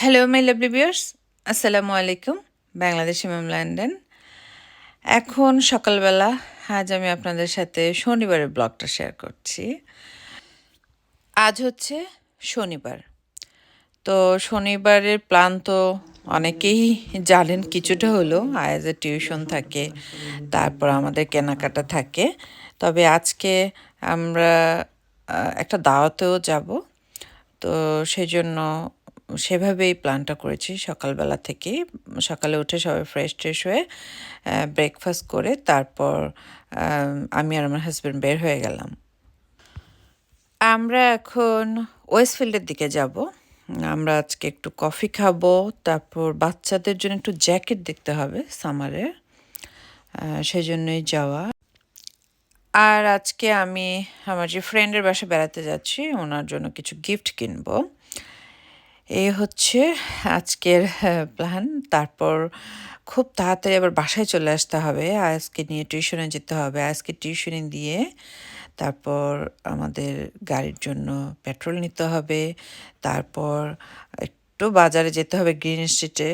Hello my lovely বিয়ার্স আসসালামু আলাইকুম Bangladeshi ma'am London এখন সকালবেলা আজ আমি আপনাদের সাথে শনিবারের ব্লগটা শেয়ার করছি। আজ হচ্ছে শনিবার। তো শনিবারের প্ল্যান তো অনেকেই জানেন, কিছুটা হলো আয়াজের টিউশন থাকে, তারপর আমাদের কেনাকাটা থাকে। তবে আজকে আমরা একটা দাওয়াতেও যাব। তো সেই জন্য সেভাবেই প্ল্যানটা করেছি সকালবেলা থেকে। সকালে উঠে সবাই ফ্রেশ ট্রেশ হয়ে ব্রেকফাস্ট করে তারপর আমি আর আমার হাজব্যান্ড বের হয়ে গেলাম। আমরা এখন ওয়েস্টফিল্ডের দিকে যাব। আমরা আজকে একটু কফি খাব, তারপর বাচ্চাদের জন্য একটু জ্যাকেট দেখতে হবে সামারের সেই জন্যই যাওয়া। আর আজকে আমি আমার যে ফ্রেন্ডের বাসা বেড়াতে যাচ্ছি, ওনার জন্য কিছু গিফট কিনবো। এই হচ্ছে আজকের প্ল্যান তারপর খুব তাড়াতাড়ি আবার বাসায় চলে আসতে হবে। আজকে নিয়ে টিউশনে যেতে হবে। আজকে টিউশনে দিয়ে তারপর আমাদের গাড়ির জন্য পেট্রোল নিতে হবে। তারপর একটু বাজারে যেতে হবে গ্রিন স্ট্রিটে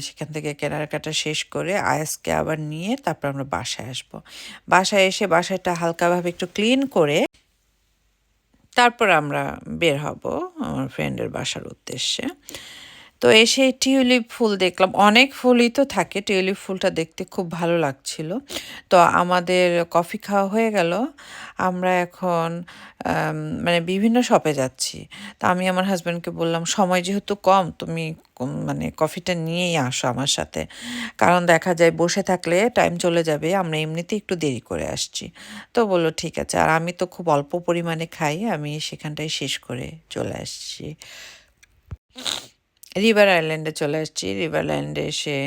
সেখান থেকে কেনাকাটা শেষ করে আয়াসকে আবার নিয়ে তারপর আমরা বাসায় আসব। বাসায় এসে বাসাটা হালকাভাবে একটু ক্লিন করে তারপর আমরা বের হব আমার ফ্রেন্ডের বাসার উদ্দেশ্যে। তো এসে টিউলিপ ফুল দেখলাম। অনেক ফুলই তো থাকে, টিউলিপ ফুলটা দেখতে খুব ভালো লাগছিল। তো আমাদের কফি খাওয়া হয়ে গেল। আমরা এখন মানে বিভিন্ন শপে যাচ্ছি। তো আমি আমার হাজব্যান্ডকে বললাম, সময় যেহেতু কম, তুমি মানে কফিটা নিয়েই আসো আমার সাথে। কারণ দেখা যায় বসে থাকলে টাইম চলে যাবে, আমরা এমনিতেই একটু দেরি করে আসছি। তো বলল, ঠিক আছে। আর আমি তো খুব অল্প পরিমাণে খাই, আমি সেখানটাই শেষ করে চলে আসছি। রিভার আইল্যান্ডে চলে আসছি। রিভার আইল্যান্ডে এসে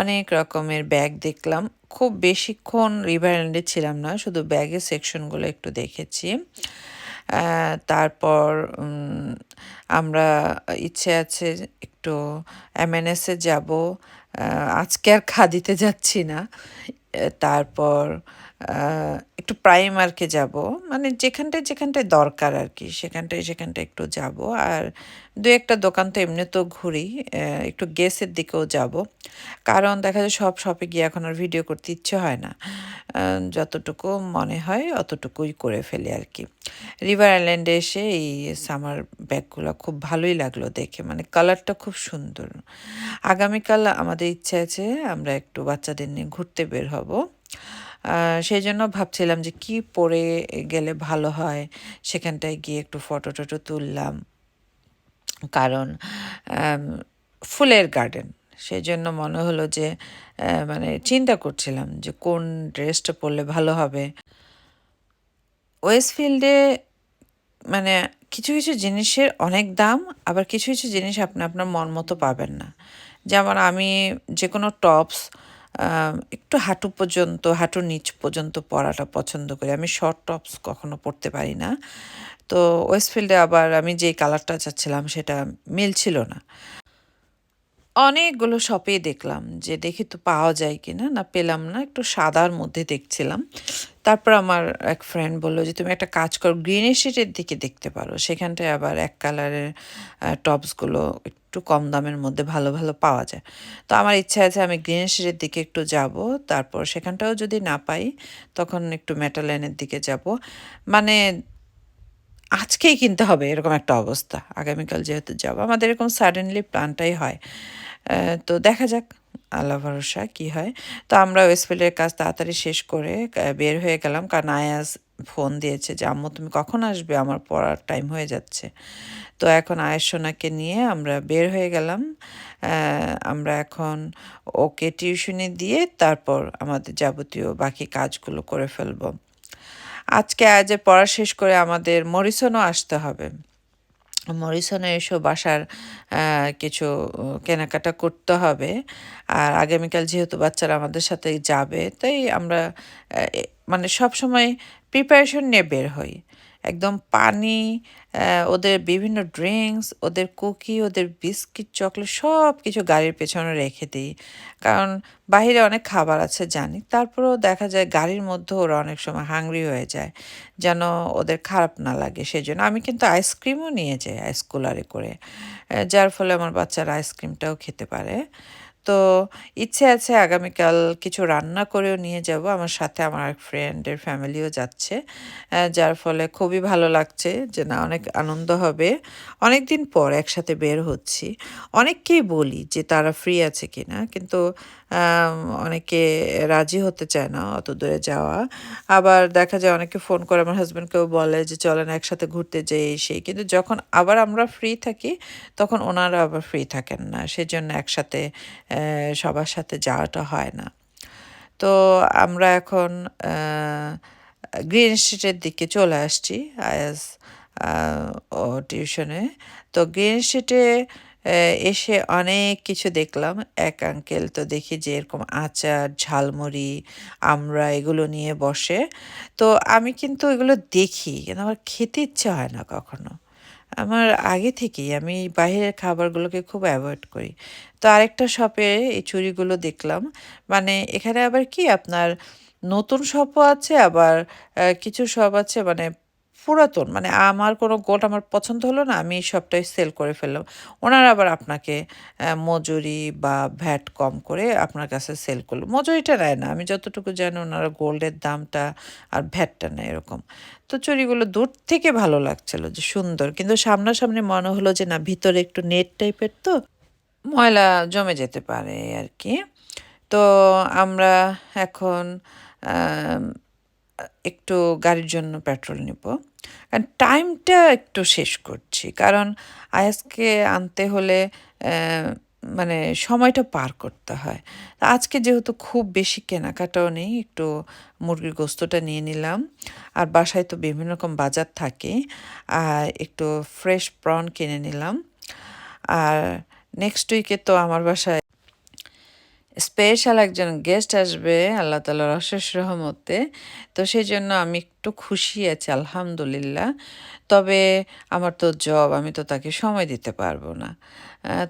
অনেক রকমের ব্যাগ দেখলাম। খুব বেশিক্ষণ রিভার আইল্যান্ডে ছিলাম না, শুধু ব্যাগের সেকশনগুলো একটু দেখেছি। তারপর আমরা ইচ্ছে আছে একটু এমএনএসে যাব। আজকে আর খাদিতে যাচ্ছি না। তারপর একটু প্রাইমার্কে যাব। মানে যেখানটায় যেখানটায় দরকার আর কি সেখানটায় সেখানটায় একটু যাব। আর দু একটা দোকান তো এমনি তো ঘুরি একটু গেসের দিকেও যাব। কারণ দেখা যায় সব শপে গিয়ে এখন আর ভিডিও করতে ইচ্ছে হয় না। যতটুকু মনে হয় অতটুকুই করে ফেলি আর কি রিভার আইল্যান্ডে এসে এই সামার ব্যাগগুলো খুব ভালোই লাগল দেখে। মানে কালারটা খুব সুন্দর। আগামীকাল আমাদের ইচ্ছে আছে আমরা একটু বাচ্চাদের নিয়ে ঘুরতে বের হব। সেই জন্য ভাবছিলাম যে কি পরে গেলে ভালো হয়, সেখানটায় গিয়ে একটু ফটো টটো তুললাম। কারণ ফুলের গার্ডেন সেই জন্য মনে হলো যে মানে চিন্তা করছিলাম যে কোন ড্রেসটা পরলে ভালো হবে। ওয়েস্টফিল্ডে মানে কিছু কিছু জিনিসের অনেক দাম, আবার কিছু কিছু জিনিস আপনি, আপনার মন মতো পাবেন না। যেমন আমি যে কোনো টপস একটু হাঁটু পর্যন্ত, হাঁটুর নিচ পর্যন্ত পরাটা পছন্দ করি। আমি শর্ট টপস কখনো পরতে পারি না। তো ওয়েস্টফিল্ডে আবার আমি যে কালারটা চাচ্ছিলাম সেটা মিলছিল না। অনেকগুলো শপেই দেখলাম যে দেখি তো পাওয়া যায় কি না না পেলাম না, একটু সাদার মধ্যে দেখছিলাম। তারপর আমার এক ফ্রেন্ড বলল যে, তুমি একটা কাজ করো গ্রিন দিকে দেখতে পারো। সেখানটায় আবার এক কালারের টপসগুলো একটু কম দামের মধ্যে ভালো ভালো পাওয়া যায়। তো আমার ইচ্ছা আছে আমি গ্রিন স্ট্রিটের দিকে একটু যাব, তারপর সেখানটাও যদি না পাই তখন একটু মেটালাইনের দিকে যাব। মানে আজকেই কিনতে হবে এরকম একটা অবস্থা। আগামীকাল যেহেতু যাব, আমাদের এরকম সাডেনলি প্ল্যানটাই হয়। তো দেখা যাক আল্লাহ ভরসা কি হয়। তো আমরা ওয়েস্টফিল্ডের কাজ তাড়াতাড়ি শেষ করে বের হয়ে গেলাম। কারণ আয়াস ফোন দিয়েছে যে, আম্মু, তুমি কখন আসবে? আমার পড়ার টাইম হয়ে যাচ্ছে। তো এখন আয়েস সোনাকে নিয়ে আমরা বের হয়ে গেলাম। আমরা এখন ওকে টিউশনে দিয়ে তারপর আমাদের যাবতীয় বাকি কাজগুলো করে ফেলব। আজকে আজ পড়া শেষ করে আমাদের মরিসনও আসতে হবে। মরিসনে এসব বাসার কিছু কেনাকাটা করতে হবে। আর আগামীকাল যেহেতু বাচ্চারা আমাদের সাথে যাবে, তাই আমরা মানে সব সময় প্রিপারেশন নিয়ে বের হই। একদম পানি ওদের বিভিন্ন ড্রিঙ্কস ওদের কুকি, ওদের বিস্কিট, চকলেট সব কিছু গাড়ির পেছনে রেখে দিই। কারণ বাইরে অনেক খাবার আছে জানি, তারপরেও দেখা যায় গাড়ির মধ্যে ওরা অনেক সময় হাংরি হয়ে যায়, যেন ওদের খারাপ না লাগে সেই জন্য আমি কিন্তু আইসক্রিমও নিয়ে যাই আইস কুলারে করে যার ফলে আমার বাচ্চারা আইসক্রিমটাও খেতে পারে। তো ইচ্ছে আছে আগামীকাল কিছু রান্না করেও নিয়ে যাব। আমার সাথে আমার এক ফ্রেন্ডের ফ্যামিলিও যাচ্ছে যার ফলে খুবই ভালো লাগছে যে না, অনেক আনন্দ হবে। অনেক দিন পর একসাথে বের হচ্ছি। অনেককেই বলি যে তারা ফ্রি আছে কিনা, কিন্তু অনেকে রাজি হতে চায় না অত দূরে যাওয়া। আবার দেখা যায় অনেকে ফোন করে আমার হাজব্যান্ডকেও বলে যে চলেন একসাথে ঘুরতে যাই সেই। কিন্তু যখন আবার আমরা ফ্রি থাকি, তখন ওনারা আবার ফ্রি থাকেন না। সেজন্য একসাথে সবার সাথে যাওয়াটা হয় না। তো আমরা এখন গ্রিন স্ট্রিটের দিকে চলে আসছি আয়াস ও টিউশনে তো গ্রিন স্ট্রিটে এসে অনেক কিছু দেখলাম। এক আঙ্কেল তো দেখি যে এরকম আচার, ঝালমুড়ি, আমরা এগুলো নিয়ে বসে। তো আমি কিন্তু এগুলো দেখি কিন্তু আমার খেতে ইচ্ছে হয় না কখনো। আমার আগে থেকেই আমি বাহিরের খাবারগুলোকে খুব অ্যাভয়েড করি। তো আরেকটা শপে এই চুরিগুলো দেখলাম। মানে এখানে আবার কি আপনার নতুন শপও আছে, আবার কিছু শপ আছে মানে পুরাতন মানে আমার কোনো গোট আমার পছন্দ হলো না, আমি সবটাই সেল করে ফেললাম। ওনারা আবার আপনাকে মজুরি বা ভ্যাট কম করে আপনার কাছে সেল করল। মজুরিটা নেয় না, আমি যতটুকু জানি ওনারা গোল্ডের দামটা আর ভ্যাটটা নেয় এরকম। তো চুরিগুলো দূর থেকে ভালো লাগছিল যে সুন্দর, কিন্তু সামনাসামনি মনে হলো যে না, ভিতরে একটু নেট টাইপের তো ময়লা জমে যেতে পারে আর কি। তো আমরা এখন একটু গাড়ির জন্য পেট্রোল নিব। কারণ টাইমটা একটু শেষ করছি। কারণ আয়াসকে আনতে হলে মানে সময়টা পার করতে হয়। আজকে যেহেতু খুব বেশি কেনাকাটাও নেই, একটু মুরগির গোস্তটা নিয়ে নিলাম। আর বাসায় তো বিভিন্ন রকম বাজার থাকে, আর একটু ফ্রেশ প্রন কিনে নিলাম। আর নেক্সট উইকে তো আমার বাসায় স্পেশাল একজন গেস্ট আসবে, আল্লাহ তালার অশেষ রহমতে। তো সেই জন্য আমি একটু খুশি আছি, আলহামদুলিল্লাহ। তবে আমার তো জব আমি তো তাকে সময় দিতে পারব না।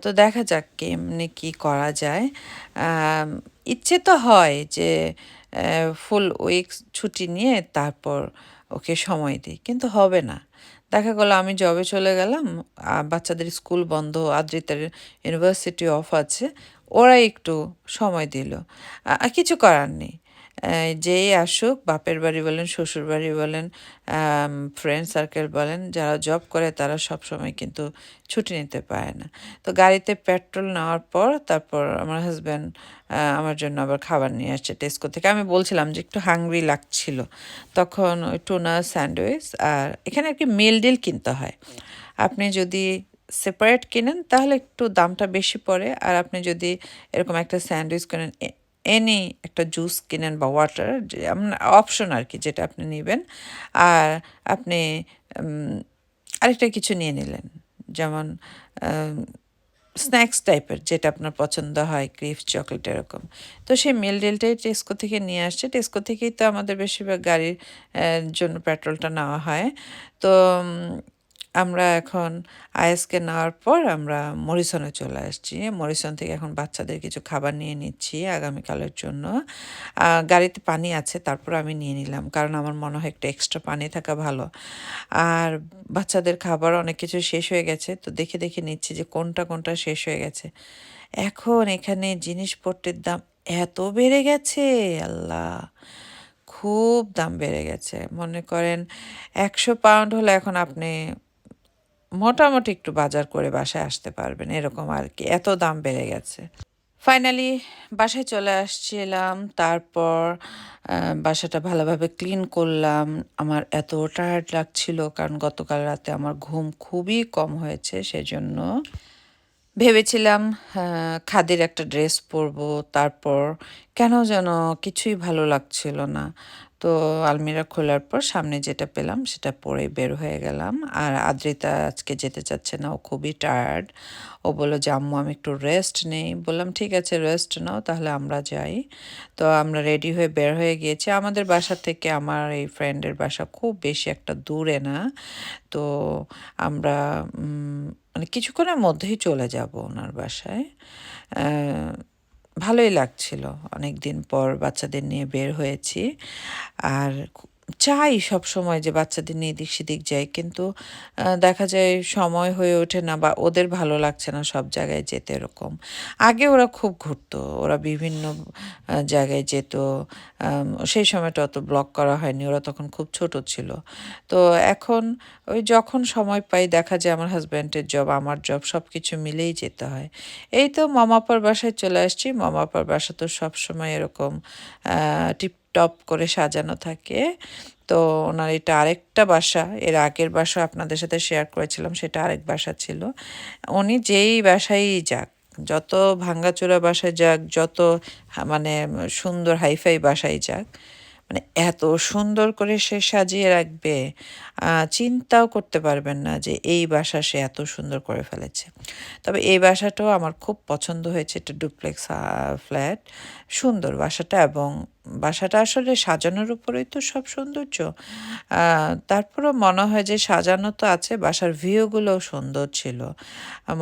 তো দেখা যাক কেমনি কি করা যায়। ইচ্ছে তো হয় যে ফুল উইক ছুটি নিয়ে তারপর ওকে সময় দিই, কিন্তু হবে না। দেখা গেলো আমি জবে চলে গেলাম বাচ্চাদের স্কুল বন্ধ, আদ্রিতার ইউনিভার্সিটি অফ আছে। ওরা একটু সময় দিল। কিছু করার নেই। যেই আসুক, বাপের বাড়ি বলেন, শ্বশুর বাড়ি বলেন ফ্রেন্ড সার্কেল বলেন, যারা জব করে তারা সব সময় কিন্তু ছুটি নিতে পারে না। তো গাড়িতে পেট্রোল নেওয়ার পর তারপর আমার হাজব্যান্ড আমার জন্য আবার খাবার নিয়ে আসছে টেস্কো থেকে। আমি বলছিলাম যে একটু হাংরি লাগছিল। তখন ওই টুনা স্যান্ডউইচ আর এখানে আর কি মিল ডিল কিনতে হয়। আপনি যদি সেপারেট কিনেন, তাহলে একটু দামটা বেশি পড়ে। আর আপনি যদি এরকম একটা স্যান্ডউইচ কিনেন এনি একটা জুস কিনেন বা ওয়াটার অপশন আর কি যেটা আপনি নেবেন। আর আপনি আরেকটা কিছু নিয়ে নিলেন, যেমন স্ন্যাক্স টাইপের যেটা আপনার পছন্দ হয় ক্রিফ চকলেট এরকম। তো সেই মিল ডিলটাই টেস্কো থেকে নিয়ে আসছে। টেস্কো থেকেই তো আমাদের বেশিরভাগ গাড়ির জন্য পেট্রোলটা নেওয়া হয়। তো আমরা এখন আইএসকে নেওয়ার পর আমরা মরিসনে চলে আসছি। মরিসন থেকে এখন বাচ্চাদের কিছু খাবার নিয়ে নিচ্ছি আগামীকালের জন্য। গাড়িতে পানি আছে, তারপর আমি নিয়ে নিলাম, কারণ আমার মনে হয় একটু এক্সট্রা পানি থাকা ভালো। আর বাচ্চাদের খাবার অনেক কিছু শেষ হয়ে গেছে, তো দেখে দেখে নিচ্ছি যে কোনটা কোনটা শেষ হয়ে গেছে। এখন এখানে জিনিসপত্রের দাম এত বেড়ে গেছে, আল্লাহ! খুব দাম বেড়ে গেছে। মনে করেন একশো পাউন্ড হলে এখন আপনি মোটামুটি একটু বাজার করে বাসায় আসতে পারবেন, এরকম আর কি। এত দাম বেড়ে গেছে। ফাইনালি বাসায় চলে আসছিলাম, তারপর বাসাটা ভালোভাবে ক্লিন করলাম। আমার এত টায়ার্ড লাগছিল, কারণ গতকাল রাতে আমার ঘুম খুবই কম হয়েছে, সেজন্য ভেবেছিলাম খাদির একটা ড্রেস পরবো, তারপর কেন যেন কিছুই ভালো লাগছিল না। তো আলমিরা খোলার পর সামনে যেটা পেলাম সেটা পরে বের হয়ে গেলাম। আর আদ্রিতা আজকে যেতে চাচ্ছে না, ও খুবই টায়ার্ড ও বলল যে, আম্মু, আমি একটু রেস্ট নেই। বললাম, ঠিক আছে রেস্ট নাও, তাহলে আমরা যাই। তো আমরা রেডি হয়ে বের হয়ে গিয়েছি। আমাদের বাসা থেকে আমার এই ফ্রেন্ডের বাসা খুব বেশি একটা দূরে না। তো আমরা মানে কিছুক্ষণের মধ্যেই চলে যাব ওনার বাসায়। ভালোই লাগছিল। অনেক দিন পর বাচ্চাদের নিয়ে বের হয়েছি। আর চাই সব সময় যে বাচ্চাদের নিয়ে দিক সেদিক যাই, কিন্তু দেখা যায় সময় হয়ে ওঠে না বা ওদের ভালো লাগছে না সব জায়গায় যেতে এরকম। আগে ওরা খুব ঘুরতো, ওরা বিভিন্ন জায়গায় যেত সেই সময়টা অত ব্লক করা হয়নি, ওরা তখন খুব ছোট ছিল। তো এখন ওই যখন সময় পাই, দেখা যায় আমার হাজব্যান্ডের জব আমার জব সব কিছু মিলেই যেতে হয়। এই তো মামাপার বাসায় চলে আসছি মামাপার বাসা তো সবসময় এরকম টিপ টপ করে সাজানো থাকে। তো ওনার এটা আরেকটা বাসা, এর আগের বাসা আপনাদের সাথে শেয়ার করেছিলাম, সেটা আরেক বাসা ছিল। উনি যেই বাসায় যাক, যত ভাঙ্গাচোরা বাসায় যাক, যত মানে সুন্দর হাইফাই বাসায় যাক মানে এত সুন্দর করে সে সাজিয়ে রাখবে চিন্তাও করতে পারবেন না যে এই বাসা সে এত সুন্দর করে ফেলেছে। তবে এই বাসাটাও আমার খুব পছন্দ হয়েছে একটা ডুপ্লেক্স ফ্ল্যাট সুন্দর বাসাটা এবং বাসাটা আসলে সাজানোর উপরেই তো সব সৌন্দর্য। তারপরও মনে হয় যে সাজানো তো আছে, বাসার ভিউগুলোও সুন্দর ছিল।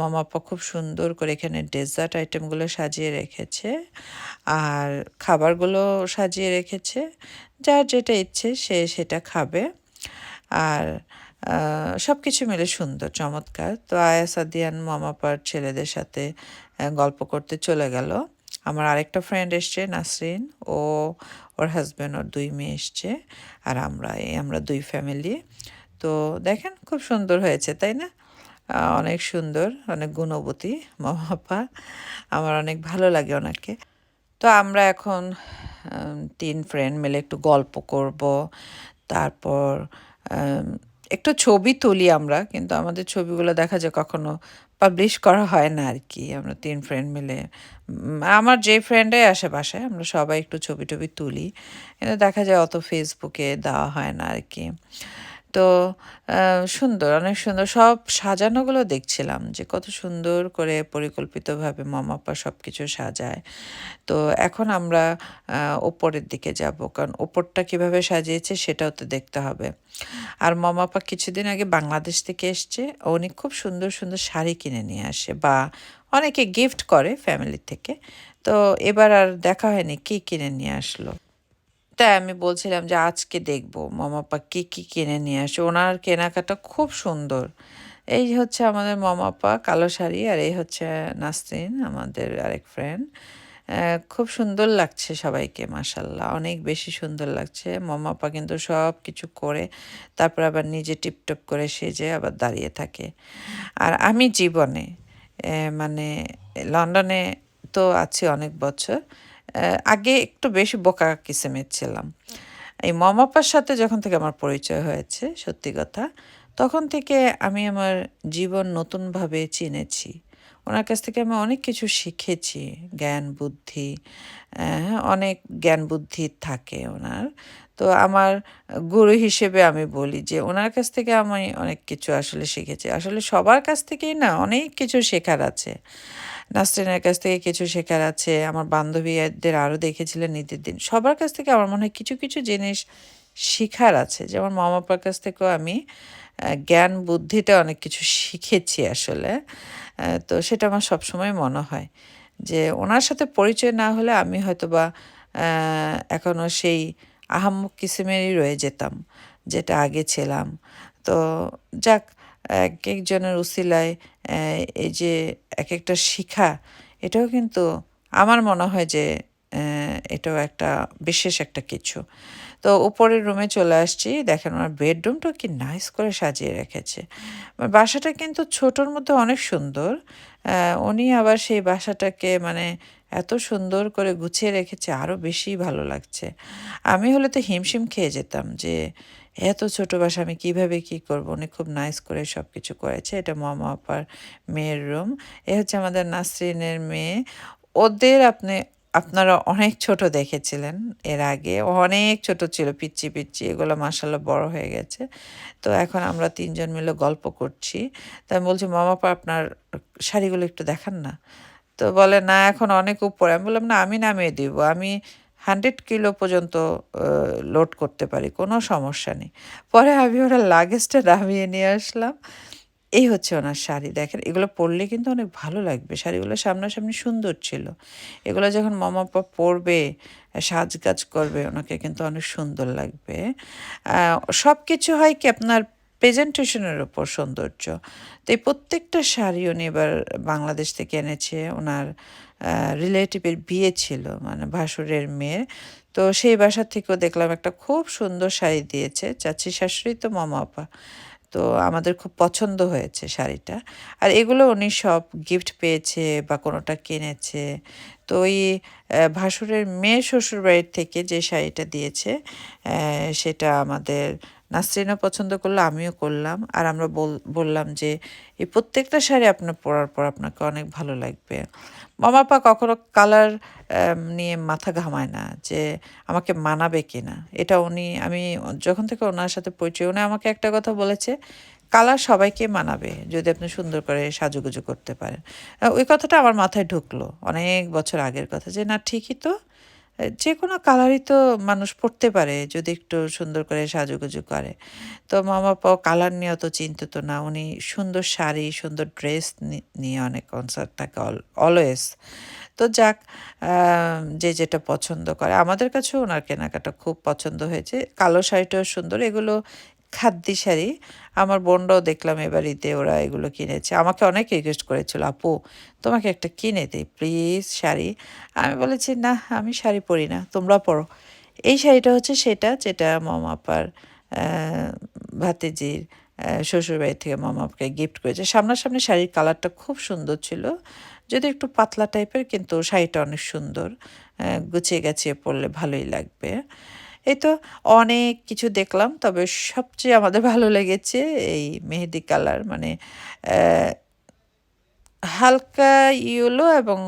মামাপা খুব সুন্দর করে এখানে ডেজার্ট আইটেমগুলো সাজিয়ে রেখেছে আর খাবারগুলো সাজিয়ে রেখেছে। যার যেটা ইচ্ছে সে সেটা খাবে। আর সব কিছু মিলে সুন্দর, চমৎকার। তো আয়া সাদিয়ান মামাপার ছেলেদের সাথে গল্প করতে চলে গেল। আমার আরেকটা ফ্রেন্ড এসছে, নাসরিন। ও, ওর হাজব্যান্ড ওর দুই মেয়ে এসছে। আর আমরা এই, আমরা দুই ফ্যামিলি তো দেখেন, খুব সুন্দর হয়েছে, তাই না? অনেক সুন্দর, অনেক গুণবতী মামাপা আমার অনেক ভালো লাগে ওনাকে। তো আমরা এখন তিন ফ্রেন্ড মিলে একটু গল্প করব। তারপর একটু ছবি তুলি আমরা, কিন্তু আমাদের ছবিগুলো দেখা যায় কখনো পাবলিশ করা হয় না আর কি আমরা তিন ফ্রেন্ড মিলে আমার যে ফ্রেন্ডে আশেপাশে, আমরা সবাই একটু ছবি টবি তুলি। কিন্তু দেখা যায় অত ফেসবুকে দেওয়া হয় না আর কি তো সুন্দর, অনেক সুন্দর। সব সাজানোগুলো দেখছিলাম যে কত সুন্দর করে পরিকল্পিতভাবে মামাপা সব কিছু সাজায়। তো এখন আমরা ওপরের দিকে যাব, কারণ ওপরটা কীভাবে সাজিয়েছে সেটাও তো দেখতে হবে। আর মামাপা কিছুদিন আগে বাংলাদেশ থেকে এসছে, উনি খুব সুন্দর সুন্দর শাড়ি কিনে নিয়ে আসে বা অনেকে গিফট করে ফ্যামিলি থেকে। তো এবার আর দেখা হয়নি কি কিনে নিয়ে আসলো। তাই আমি বলছিলাম যে, আজকে দেখব মামাপা কী কী কিনে নিয়ে আসে? ওনার কেনাকাটা খুব সুন্দর। এই হচ্ছে আমাদের মামাপা কালো শাড়ি আর এই হচ্ছে নাসরিন, আমাদের আরেক ফ্রেন্ড খুব সুন্দর লাগছে সবাইকে মাসাল্লাহ অনেক বেশি সুন্দর লাগছে। মামাপা কিন্তু সব কিছু করে, তারপর আবার নিজে টিপটপ করে সেজে আবার দাঁড়িয়ে থাকে। আর আমি জীবনে মানে লন্ডনে তো আছি অনেক বছর। আগে একটু বেশি বোকা কিসেমের ছিলাম। এই মমাপার সাথে যখন থেকে আমার পরিচয় হয়েছে, সত্যি কথা, তখন থেকে আমি আমার জীবন নতুনভাবে চিনেছি। ওনার কাছ থেকে আমি অনেক কিছু শিখেছি, জ্ঞান, বুদ্ধি অনেক জ্ঞান, বুদ্ধি থাকে ওনার। তো আমার গুরু হিসেবে আমি বলি যে ওনার কাছ থেকে আমি অনেক কিছু আসলে শিখেছি। আসলে সবার কাছ থেকেই না, অনেক কিছু শেখার আছে। নাসরিনের কাছ থেকে কিছু শেখার আছে, আমার বান্ধবীদের আরও দেখেছিলেন ঈদের দিন। সবার কাছ থেকে আমার মনে হয় কিছু কিছু জিনিস শিখার আছে। যেমন মামাপার কাছ থেকেও আমি জ্ঞান বুদ্ধিতে অনেক কিছু শিখেছি আসলে। তো সেটা আমার সবসময় মনে হয় যে ওনার সাথে পরিচয় না হলে আমি হয়তো বা এখনও সেই আহাম্মক কিসিমেরই রয়ে যেতাম, যেটা আগে ছিলাম। তো যাক এক একজনের উসিলায় এই যে এক একটা শিখা, এটাও কিন্তু আমার মনে হয় যে এটাও একটা বিশেষ একটা কিছু। তো উপরের রুমে চলে আসছি, দেখেন আমার বেডরুমটাও কি নাইস করে সাজিয়ে রেখেছে। বাসাটা কিন্তু ছোটোর মধ্যে অনেক সুন্দর উনি আবার সেই বাসাটাকে মানে এত সুন্দর করে গুছিয়ে রেখেছে, আরও বেশি ভালো লাগছে। আমি হলে তো হিমশিম খেয়ে যেতাম যে এত ছোট বাসা, আমি কীভাবে কি করব? উনি খুব নাইস করে সব কিছু করেছে। এটা মামা, আপার মেয়ের রুম এ হচ্ছে আমাদের নাসরিনের মেয়ে। ওদের আপনি, আপনারা অনেক ছোট দেখেছিলেন এর আগে। অনেক ছোট ছিল পিচ্ছি পিচ্ছি এগুলো মাসাল্লাহ বড় হয়ে গেছে। তো এখন আমরা তিনজন মিলে গল্প করছি। তাই আমি বলছি, মামা পা আপনার শাড়িগুলো একটু দেখান না। তো বলে, না, এখন অনেক উপরে। আমি বললাম, না, আমি নামিয়ে দিব। আমি হান্ড্রেড কিলো পর্যন্ত লোড করতে পারি, কোনো সমস্যা নেই। পরে আমি ওরা লাগেজটা নামিয়ে নিয়ে আসলাম। এই হচ্ছে ওনার শাড়ি, দেখেন, এগুলো পরলে কিন্তু অনেক ভালো লাগবে। শাড়িগুলো সামনাসামনি সুন্দর ছিল। এগুলো যখন মামা পা পরবে, সাজগাজ করবে, ওনাকে কিন্তু অনেক সুন্দর লাগবে। সব কিছু হয় কি, আপনার প্রেজেন্টেশনের ওপর সৌন্দর্য। তো এই প্রত্যেকটা শাড়ি উনি এবার বাংলাদেশ থেকে এনেছে, ওনার রিলেটিভের বিয়ে ছিল মানে ভাসুরের মেয়ের। তো সেই বাসা থেকেও দেখলাম একটা খুব সুন্দর শাড়ি দিয়েছে, চাচি শাশুড়ি তো মামা আপা। তো আমাদের খুব পছন্দ হয়েছে শাড়িটা। আর এগুলো উনি সব গিফট পেয়েছে বা কোনোটা কিনেছে। তো ওই ভাসুরের মেয়ে শ্বশুরবাড়ির থেকে যে শাড়িটা দিয়েছে সেটা আমাদের নাসরিনও পছন্দ করল, আমিও করলাম। আর আমরা বললাম যে, এই প্রত্যেকটা শাড়ি আপনার পরার পর আপনাকে অনেক ভালো লাগবে। মামাপা কখনো কালার নিয়ে মাথা ঘামায় না যে, আমাকে মানাবে কিনা? এটা উনি, আমি যখন থেকে ওনার সাথে পরিচয়, উনি আমাকে একটা কথা বলেছে কালার সবাইকে মানাবে যদি আপনি সুন্দর করে সাজুগুজু করতে পারেন। ওই কথাটা আমার মাথায় ঢুকলো অনেক বছর আগের কথা যে, না, ঠিকই তো। যে কোনো কালারই তো মানুষ পড়তে পারে যদি একটু সুন্দর করে সাজুগুজু করে। তো মামা পাও কালার নিয়ে অত চিন্তিত না। উনি সুন্দর শাড়ি, সুন্দর ড্রেস নিয়ে অনেক কনসার্ট থাকে অলওয়েজ তো যাক যে যেটা পছন্দ করে। আমাদের কাছেও ওনার কেনাকাটা খুব পছন্দ হয়েছে। কালো শাড়িটাও সুন্দর। এগুলো খাদ্যি শাড়ি। আমার বোনরাও দেখলাম এবার ঈদে ওরা এগুলো কিনেছে। আমাকে অনেক রিকোয়েস্ট করেছিল, আপু, তোমাকে একটা কিনে দিই প্লিজ শাড়ি। আমি বলেছি, না, আমি শাড়ি পরি না, তোমরা পরো। এই শাড়িটা হচ্ছে সেটা যেটা মামাপার ভাতিজির শ্বশুরবাড়ি থেকে মামাকে গিফট করেছে। সামনাসামনি শাড়ির কালারটা খুব সুন্দর ছিল যদি একটু পাতলা টাইপের কিন্তু শাড়িটা অনেক সুন্দর গুছিয়ে গাছিয়ে পরলে ভালোই লাগবে। এই তো অনেক কিছু দেখলাম, তবে সবচেয়ে আমাদের ভালো লেগেছে এই মেহেদি কালার মানে হালকা ইয়েলো এবং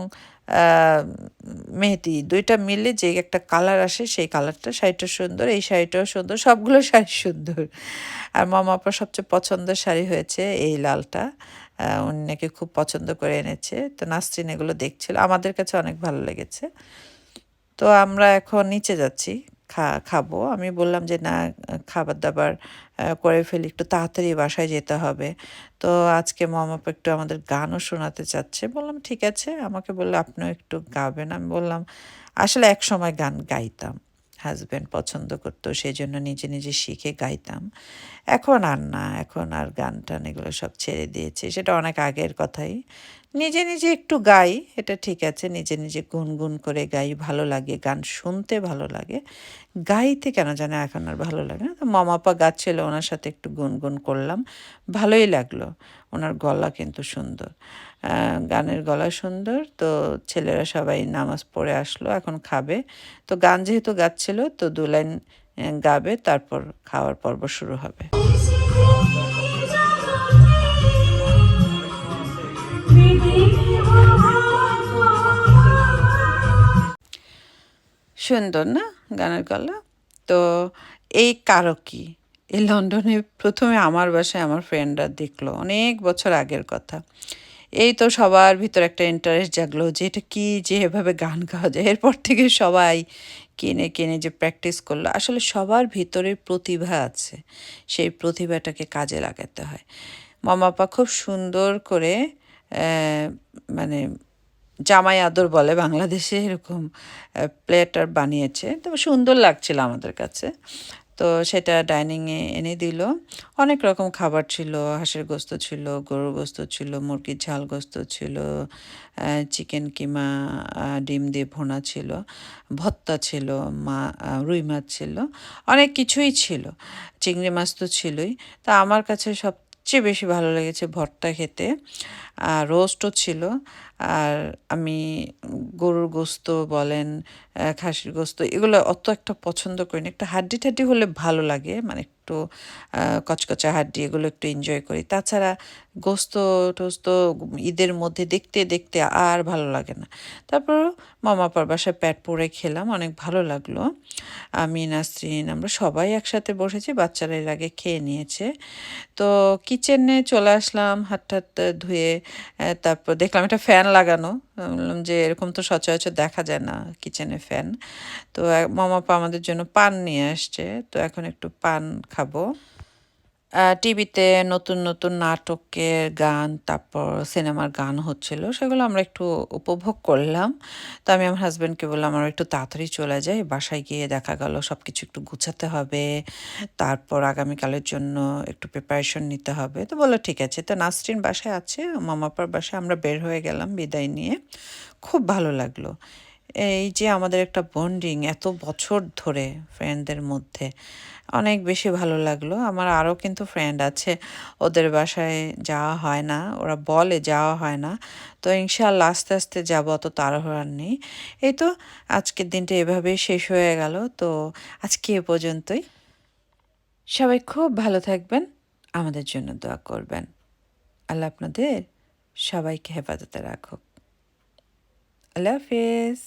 মেহেদি, দুইটা মিলে যে একটা কালার আসে সেই কালারটা শাড়িটা সুন্দর, এই শাড়িটাও সুন্দর, সবগুলো শাড়ি সুন্দর। আর মামা সবচেয়ে পছন্দের শাড়ি হয়েছে এই লালটা উনি নাকি খুব পছন্দ করে এনেছে, তো নাসরিন এগুলো দেখছিল, আমাদের কাছে অনেক ভালো লেগেছে। তো আমরা এখন নিচে যাচ্ছি। খা, খাব। আমি বললাম যে, না খাবার দাবার করে ফেলি, একটু তাড়াতাড়ি বাসায় যেতে হবে। তো আজকে মামাপ একটু আমাদের গানও শোনাতে চাচ্ছে। বললাম, ঠিক আছে। আমাকে বলল, আপনিও একটু গাবেন। আমি বললাম, আসলে এক সময় গান গাইতাম। হাজব্যান্ড পছন্দ করতো সেই জন্য নিজে নিজে শিখে গাইতাম। এখন আর না, এখন আর গান টান এগুলো সব ছেড়ে দিয়েছে। সেটা অনেক আগের কথাই। নিজে নিজে একটু গাই, এটা ঠিক আছে, নিজে নিজে গুনগুন করে গাই, ভালো লাগে, গান শুনতে ভালো লাগে। গাইতে কেন জানে এখন আর ভালো লাগে না। তো মামাপা গাচ্ছিল, ওনার সাথে একটু গুনগুন করলাম, ভালোই লাগল। ওনার গলা কিন্তু সুন্দর। গানের গলা সুন্দর, তো ছেলেরা সবাই নামাজ পড়ে আসলো, এখন খাবে। তো গান যেহেতু গাচ্ছিল, তো দু লাইন গাবে, তারপর খাওয়ার পর্ব শুরু হবে। সুন্দর না গানের গলা? তো এই কারকি, এই লন্ডনে প্রথমে আমার বাসায় আমার ফ্রেন্ডরা দেখল, অনেক বছর আগের কথা। এই তো সবার ভিতর একটা ইন্টারেস্ট জাগলো যে এটা কী যে এভাবে গান গাওয়া যায়। এরপর থেকে সবাই কিনে কিনে যে প্র্যাকটিস করল। আসলে সবার ভিতরে প্রতিভা আছে, সেই প্রতিভাটাকে কাজে লাগাতে হয়। মামাপা খুব সুন্দর করে মানে জামাই আদর বলে বাংলাদেশে এরকম প্লেটার বানিয়েছে। তো সুন্দর লাগছিল আমাদের কাছে। তো সেটা ডাইনিংয়ে এনে দিল। অনেক রকম খাবার ছিল। হাঁসের গোস্ত ছিল, গরুর গোস্ত ছিল, মুরগির ঝাল গোস্ত ছিল চিকেন কিমা ডিম দিয়ে ভোনা ছিল, ভত্তা ছিল, মা রুই মাছ ছিল, অনেক কিছুই ছিল। চিংড়ি মাছ তো ছিলই। তা আমার কাছে সবচেয়ে বেশি ভালো লেগেছে ভর্তা খেতে। আর রোস্টও ছিল। আর আমি গরুর গোস্ত বলেন খাসির গোস্ত, এগুলো অত একটা পছন্দ করি না একটু হাড্ডি ঠাড্ডি হলে ভালো লাগে। মানে একটু কচকচা হাড্ডি, এগুলো একটু এনজয় করি। তাছাড়া গোস্ত টোস্ত ঈদের মধ্যে দেখতে দেখতে আর ভালো লাগে না। তারপর মামাপার বাসায় প্যাট পরে খেলাম, অনেক ভালো লাগল। আমি, নাসরিন, আমরা সবাই একসাথে বসেছি, বাচ্চারা এর আগে খেয়ে নিয়েছে। তো কিচেনে চলে আসলাম, হাত ধুয়ে তারপর দেখলাম একটা ফ্যান লাগানো। বললাম যে, এরকম তো সচরাচর দেখা যায় না কিচেনে ফ্যান। তো মামাপা আমাদের জন্য পান নিয়ে আসছে। তো এখন একটু পান খাব। টিভিতে নতুন নতুন নাটকের গান, তারপর সিনেমার গান হচ্ছিল, সেগুলো আমরা একটু উপভোগ করলাম। তো আমি আমার হাজব্যান্ডকে বললাম, আমরা একটু তাড়াতাড়ি চলে যাই, বাসায় গিয়ে দেখা গেল সব কিছু একটু গুছাতে হবে, তারপর আগামীকালের জন্য একটু প্রিপারেশন নিতে হবে। তো বলল, ঠিক আছে। তো নাসরিন বাসায় আছে মামাপার বাসায় আমরা বের হয়ে গেলাম বিদায় নিয়ে। খুব ভালো লাগল। এই যে আমাদের একটা বন্ডিং এত বছর ধরে ফ্রেন্ডদের মধ্যে, অনেক বেশি ভালো লাগল। আমার আরও কিন্তু ফ্রেন্ড আছে, ওদের বাসায় যাওয়া হয় না, ওরা বলে যাওয়া হয় না। তো ইনশাল্লাহ আস্তে আস্তে যাব, অত তাড়াহুড়ার নেই। এই তো আজকের দিনটা এভাবেই শেষ হয়ে গেল। তো আজকে এ পর্যন্তই। সবাই খুব ভালো থাকবেন, আমাদের জন্য দোয়া করবেন। আল্লাহ আপনাদের সবাইকে হেফাজতে রাখুক। আল্লাহ হাফিজ